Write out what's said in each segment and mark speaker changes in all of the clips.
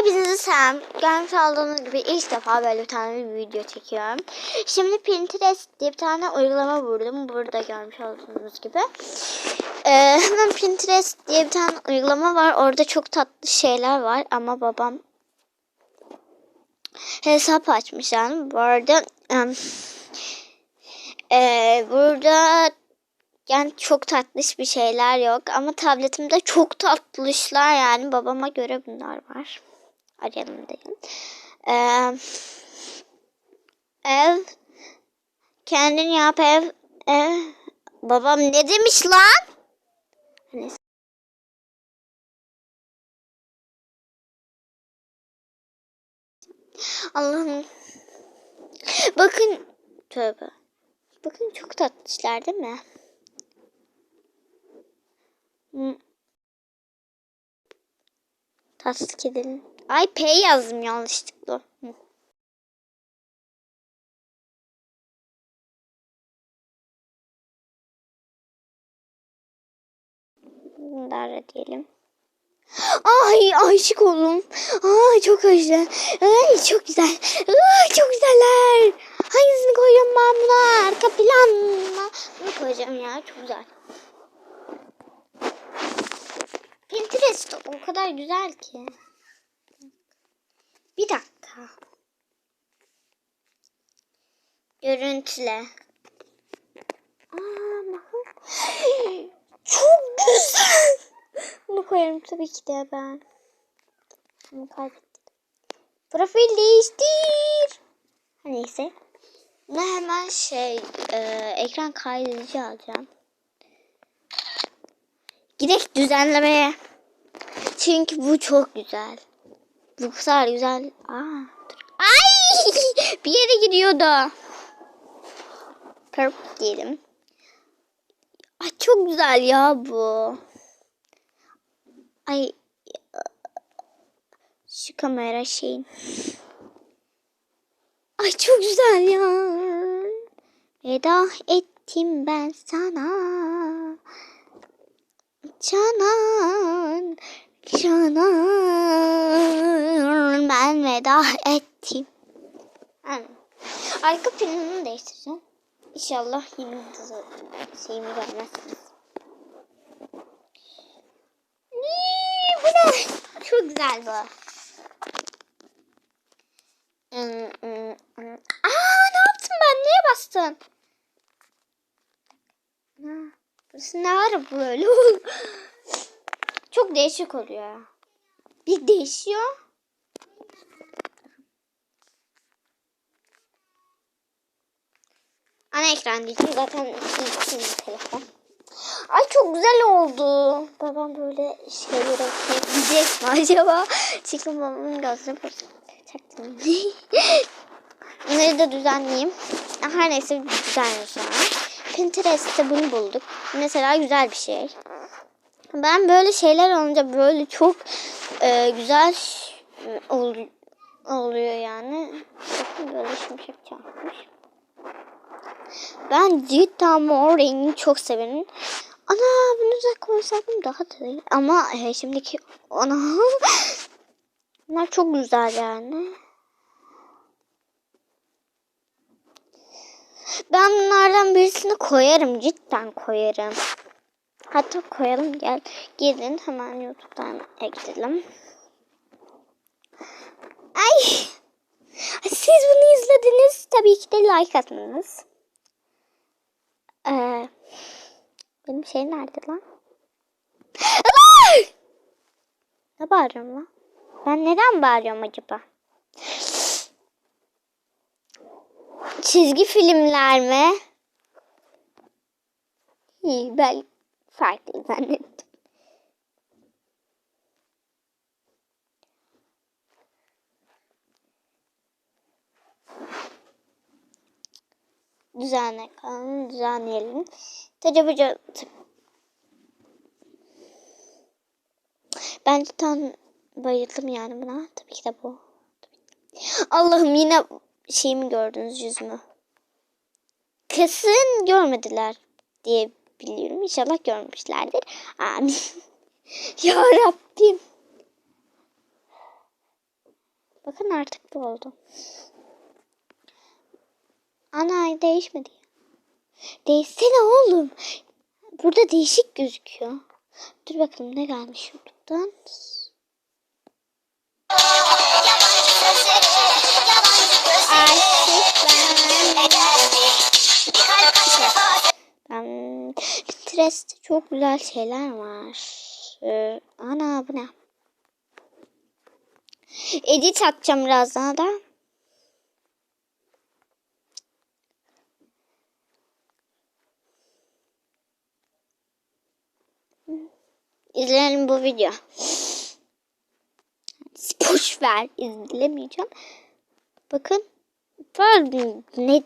Speaker 1: Hepinize selam. Görmüş olduğunuz gibi ilk defa böyle bir tane bir video çekiyorum. Şimdi Pinterest diye bir tane uygulama buldum. Burada görmüş olduğunuz gibi. Ee, hemen Pinterest diye bir tane uygulama var. Orada çok tatlı şeyler var. Ama babam hesap açmış yani. Bu arada e, burada yani çok tatlış bir şeyler yok ama tabletimde çok tatlışlar yani babama göre bunlar var. Arayalım dedim. Ev kendin yap ev, ev. Babam ne demiş lan? Neyse. Allah'ım. Bakın tövbe. Bakın çok tatlışlar değil mi? Hmm. Tatlı kedinin. Ay P yazdım yanlışlıkla. Ara diyelim. Ay aşık oldum. Ay çok güzel. Ay çok güzel. Ay çok güzeller. Hangisini koyacağım ben buna? Arka planına. Bunu koyacağım ya çok güzel. Pinterest o kadar güzel ki. Bir dakika. Görüntüle. Aa. Çok güzel. Bunu koyarım tabii ki de ben. Bunu kaybettim. Profil değiştir. Neyse. Ne hemen şey e, ekran kaydedici alacağım. Gidek düzenlemeye. Çünkü bu çok güzel. Bu kadar güzel. Aa, dur. Ay! Bir yere gidiyordu. Perp diyelim. Ay çok güzel ya bu. Ay şu kamera şeyin. Ay çok güzel ya. Veda ettim ben sana. Canan, Canan ben veda ettim. Yani, arka planını değiştireceğim. İnşallah yine şeyimi görmezsiniz. Bu ne? Çok güzel bu. Hmm, hmm, hmm. Aa ne yaptın ben? Neye bastın? Burası ne ara böyle? Çok değişik oluyor. Bir değişiyor. Ana ekran diyeceğim. Zaten ilk telefon. Ay çok güzel oldu. Babam böyle şeyleri okuyacak mı acaba? Çünkü babamın gözleri çaktım. Bunları da düzenleyeyim. Her neyse düzenliyorum sonra. Pinterest'te bunu bulduk. Mesela güzel bir şey. Ben böyle şeyler olunca böyle çok e, güzel ol, oluyor yani. Bakın böyle şimşek çarpmış. Ben cidden mor rengini çok severim. Ana bunu da koysaydım daha da iyi. Ama e, şimdiki ana bunlar çok güzel yani. Ben bunlardan birisini koyarım. Cidden koyarım. Hatta koyalım gel. Gidin hemen YouTube'dan ekleyelim. Ay. Siz bunu izlediniz. Tabii ki de like atmanız. Ee, benim şey nerede lan? Ne bağırıyorum lan? Ben neden bağırıyorum acaba? Çizgi filmler mi? İyi, ben farklı zannettim. Düzenle kanalını düzenleyelim. Tecavüce ben tam bayıldım yani buna. Tabii ki de bu. Allah'ım yine şeyimi gördünüz yüzümü. Kesin görmediler diye biliyorum. İnşallah görmüşlerdir. Amin. ya Rabbim. Bakın artık bu oldu. Ana değişmedi. Değişsene oğlum. Burada değişik gözüküyor. Dur bakalım ne gelmiş YouTube'dan. Ben Pinterest'te çok güzel şeyler var. Ee, ana bu ne? Edit atacağım birazdan da. İzleyelim bu video. Boş ver. izlemeyeceğim. Bakın. Var ne?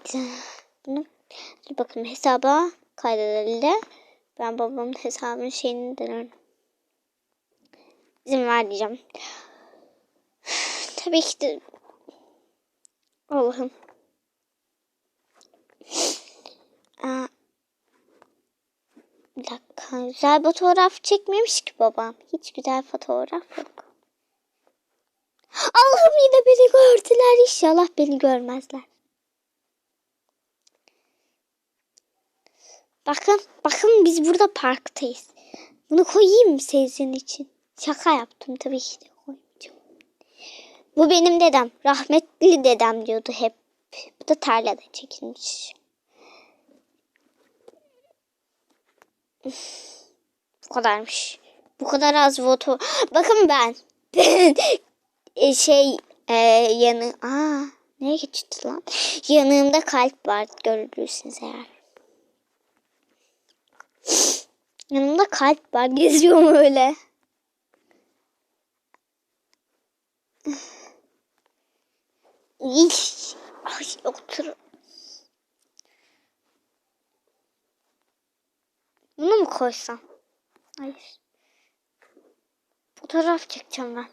Speaker 1: Bunu bakalım hesaba kaydedildi. Ben babamın hesabının şeyini denerim. İzin ver diyeceğim. Tabii ki de Allah'ım. Bir dakika. Güzel fotoğraf çekmemiş ki babam. Hiç güzel fotoğraf yok. Allah'ım yine beni gördüler. İnşallah beni görmezler. Bakın, bakın biz burada parktayız. Bunu koyayım mı sizin için? Şaka yaptım tabii ki de koymayacağım. Bu benim dedem. Rahmetli dedem diyordu hep. Bu da tarlada çekilmiş. Bu kadarmış. Bu kadar az voto. Bakın ben. E, şey e, yanı aa neye geçti lan? Yanığımda kalp var görürsünüz eğer. Yanımda kalp var geziyorum öyle. İş. Ay otur. Bunu mu koysam? Hayır. Fotoğraf çekeceğim ben.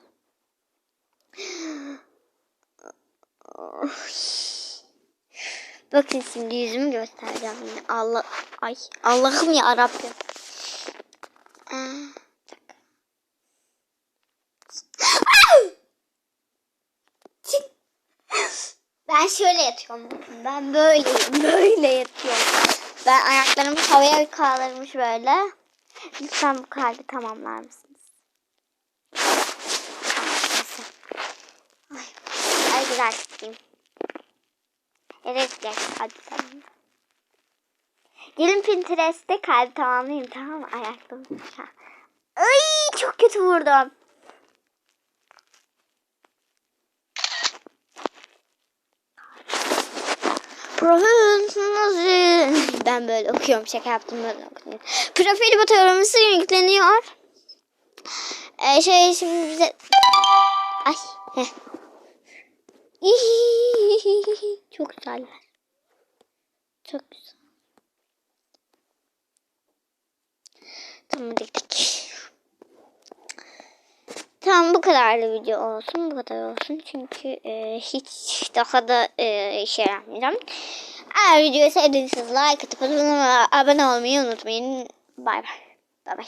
Speaker 1: Bakın şimdi yüzümü göstereceğim. Allah ay Allah'ım ya Rabbim. Ben şöyle yatıyorum. Ben böyleyim. Böyle yatıyorum. Ben ayaklarımı havaya kaldırmış böyle. Lütfen bu kalbi tamamlar mısınız? Ay, ay güzel çıkayım. Evet gel hadi tamam. Gelin Pinterest'te kalbi tamamlayayım tamam mı? Ayaklarımı aşağı. Ay çok kötü vurdum. Profil Ben böyle okuyorum. Şaka yaptım böyle okuyorum. Profil fotoğrafımız yükleniyor. Ee, şey şimdi bize... Ay. Heh. Çok güzeller. Çok güzel. Tamam diktik. Tamam bu kadarlı video olsun. Bu kadar olsun. Çünkü e, hiç daha da e, şey yapmayacağım. Eğer videoyu sevdiyseniz like atıp abone olmayı unutmayın. Bay bay. Bay bay.